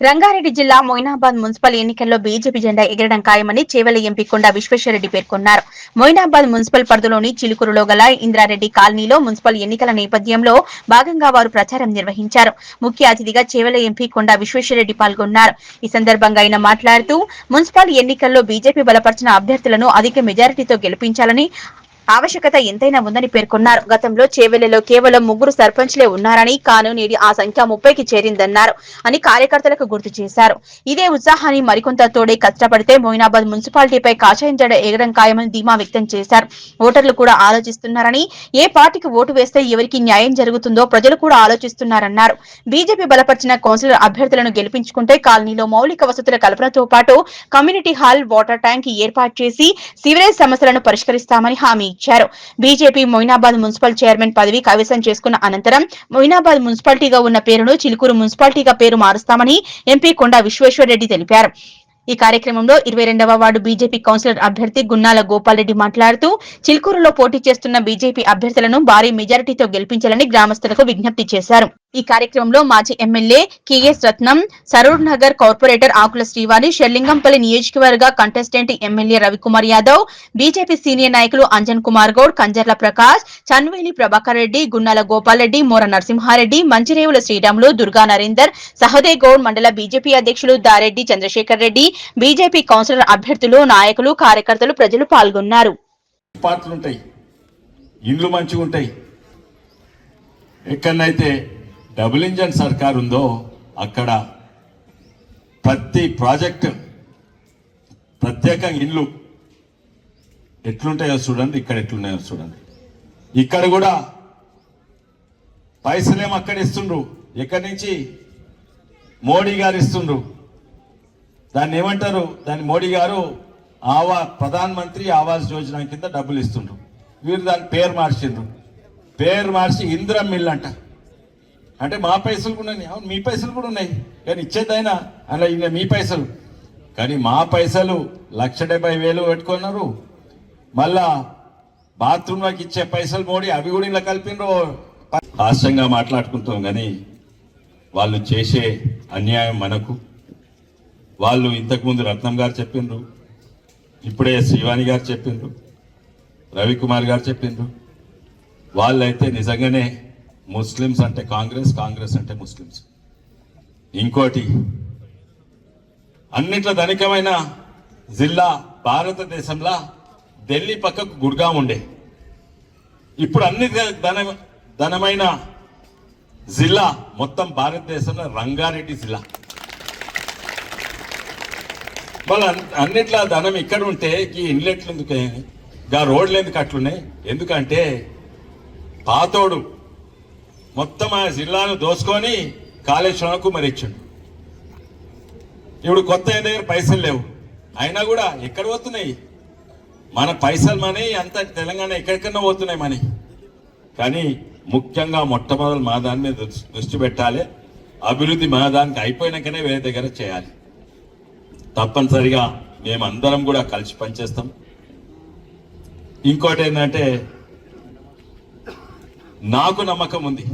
రంగారెడ్డి జిల్లా మొయినాబాద్ మున్సిపల్ ఎన్నికల్లో బీజేపీ జెండా ఎగరడం ఖాయమని చేవెల ఎంపీ కొండా విశ్వేశ్వరరెడ్డి పేర్కొన్నారు. మొయినాబాద్ మున్సిపల్ పరిధిలోని చిలుకురులో గల ఇంద్రారెడ్డి కాలనీలో మున్సిపల్ ఎన్నికల నేపథ్యంలో భాగంగా వారు ప్రచారం నిర్వహించారు. ముఖ్య అతిథిగా చేవెల ఎంపీ కొండా విశ్వేశ్వరరెడ్డి పాల్గొన్నారు. ఈ సందర్భంగా ఆయన మాట్లాడుతూ మున్సిపల్ ఎన్నికల్లో బీజేపీ బలపరిచిన అభ్యర్థులను అధిక మెజారిటీతో గెలిపించాలని ఆవశ్యకత ఎంతైనా ఉందని పేర్కొన్నారు. గతంలో చేవెళ్ళలో కేవలం ముగ్గురు సర్పంచ్లే ఉన్నారని కాను నేడు ఆ సంఖ్య ముప్పైకి చేరిందన్నారు అని కార్యకర్తలకు గుర్తు చేశారు. ఇదే ఉత్సాహాన్ని మరికొంత తోడే కష్టపడితే మోయినాబాద్ మున్సిపాలిటీపై కాషాయం జడ ఎగడం ఖాయమని ధీమా వ్యక్తం చేశారు. ఓటర్లు కూడా ఆలోచిస్తున్నారని ఏ పార్టీకి ఓటు వేస్తే ఎవరికి న్యాయం జరుగుతుందో ప్రజలు కూడా ఆలోచిస్తున్నారన్నారు. బీజేపీ బలపరిచిన కౌన్సిలర్ అభ్యర్థులను గెలిపించుకుంటే కాలనీలో మౌలిక వసతుల కల్పనతో పాటు కమ్యూనిటీ హాల్ వాటర్ ట్యాంక్ ఏర్పాటు చేసి సివరేజ్ సమస్యలను పరిష్కరిస్తామని హామీ ఇచ్చారు బీజేపీ మొయినాబాద్ మున్సిపల్ చైర్మన్ పదవి కైవసం చేసుకున్న అనంతరం మొయినాబాద్ మున్సిపాలిటీగా ఉన్న పేరును చిలుకూరు మున్సిపాలిటీగా పేరు మారుస్తామని ఎంపీ కొండా విశ్వేశ్వరరెడ్డి తెలిపారు. ఈ కార్యక్రమంలో ఇరవై రెండవ వార్డు బీజేపీ కౌన్సిలర్ అభ్యర్థి గున్నాల గోపాల్రెడ్డి మాట్లాడుతూ చిల్కూరులో పోటీ చేస్తున్న బీజేపీ అభ్యర్థులను భారీ మెజారిటీతో గెలిపించాలని గ్రామస్తులకు విజ్ఞప్తి చేశారు. ఈ కార్యక్రమంలో మాజీ MLA KS Ratnam Saroor Nagar corporator Akula Srivari Serilingampally నియోజకవర్గ contestant MLA Ravikumar Yadav BJP senior నాయకులు అంజన్ కుమార్ గౌడ్ కంజర్ల ప్రకాష్ చన్వేలి ప్రభాకర్ రెడ్డి గున్నాల గోపాల్రెడ్డి మోర నరసింహారెడ్డి మంచిరేవుల శ్రీరాములు దుర్గా నరేందర్ సహదే గౌడ్ మండల బీజేపీ అధ్యక్షులు దారెడ్డి చంద్రశేఖర్ రెడ్డి బీజేపీ కౌన్సిలర్ అభ్యర్థులు నాయకులు కార్యకర్తలు ప్రజలు పాల్గొన్నారు. ఉంటాయి ఇండ్లు మంచిగా ఉంటాయి ఎక్కడనైతే డబుల్ ఇంజన్ సర్కార్ ఉందో అక్కడ ప్రతి ప్రాజెక్ట్ ప్రత్యేకంగా ఇండ్లు ఎట్లుంటాయో చూడండి ఇక్కడ ఎట్లున్నాయో చూడండి. ఇక్కడ కూడా పైసలేమో అక్కడ ఇస్తుండ్రు. ఎక్కడి నుంచి? మోడీ గారు ఇస్తుండ్రు. దాన్ని ఏమంటారు? దాన్ని మోడీ గారు ఆవా ప్రధాన మంత్రి ఆవాస్ యోజన కింద డబ్బులు ఇస్తుండ్రు. వీరు దాని పేరు మార్చిండ్రు. పేరు మార్చి ఇందిరా మిల్ అంట. అంటే మా పైసలు కూడా ఉన్నాయి. అవును మీ పైసలు కూడా ఉన్నాయి. కానీ ఇచ్చేదైనా అలా ఇంకా మీ పైసలు. కానీ మా పైసలు లక్ష డెబ్బై వేలు పెట్టుకున్నారు. మళ్ళా బాత్రూంలోకి ఇచ్చే పైసలు మోడీ అవి కూడా ఇలా కలిపినరు. హాస్యంగా మాట్లాడుకుంటాం కానీ వాళ్ళు చేసే అన్యాయం మనకు వాళ్ళు ఇంతకుముందు రత్నం గారు చెప్పిండ్రు ఇప్పుడే శ్రీవాణి గారు చెప్పిండ్రు రవికుమార్ గారు చెప్పిండ్రు. వాళ్ళైతే నిజంగానే ముస్లిమ్స్ అంటే కాంగ్రెస్ కాంగ్రెస్ అంటే ముస్లిమ్స్. ఇంకోటి అన్నిట్లో ధనికమైన జిల్లా భారతదేశంలో ఢిల్లీ పక్కకు గుడ్గాం ఉండే. ఇప్పుడు అన్ని ధన ధనమైన జిల్లా మొత్తం భారతదేశంలో రంగారెడ్డి జిల్లా. వాళ్ళ అన్నిట్లా ధనం ఇక్కడ ఉంటే ఈ ఇన్లెట్లు ఎందుకు గా రోడ్లు ఎందుకు అట్లున్నాయి? ఎందుకంటే పాతోడు మొత్తం ఆ జిల్లాను దోసుకొని కాళేశ్వరంకు మరి ఇప్పుడు కొత్త ఆయన దగ్గర పైసలు లేవు. అయినా కూడా ఎక్కడ పోతున్నాయి? మన పైసలు మనీ అంత తెలంగాణ ఎక్కడికన్నా పోతున్నాయి మనీ. కానీ ముఖ్యంగా మొట్టమొదటి మా దాని మీద దృష్టి- దృష్టి పెట్టాలి. అభివృద్ధి మా దానికి అయిపోయినాకనే వేరే దగ్గర చేయాలి. తప్పనిసరిగా మేమందరం కూడా కలిసి పనిచేస్తాం. ఇంకోటి ఏంటంటే నాకు నమ్మకం ఉంది.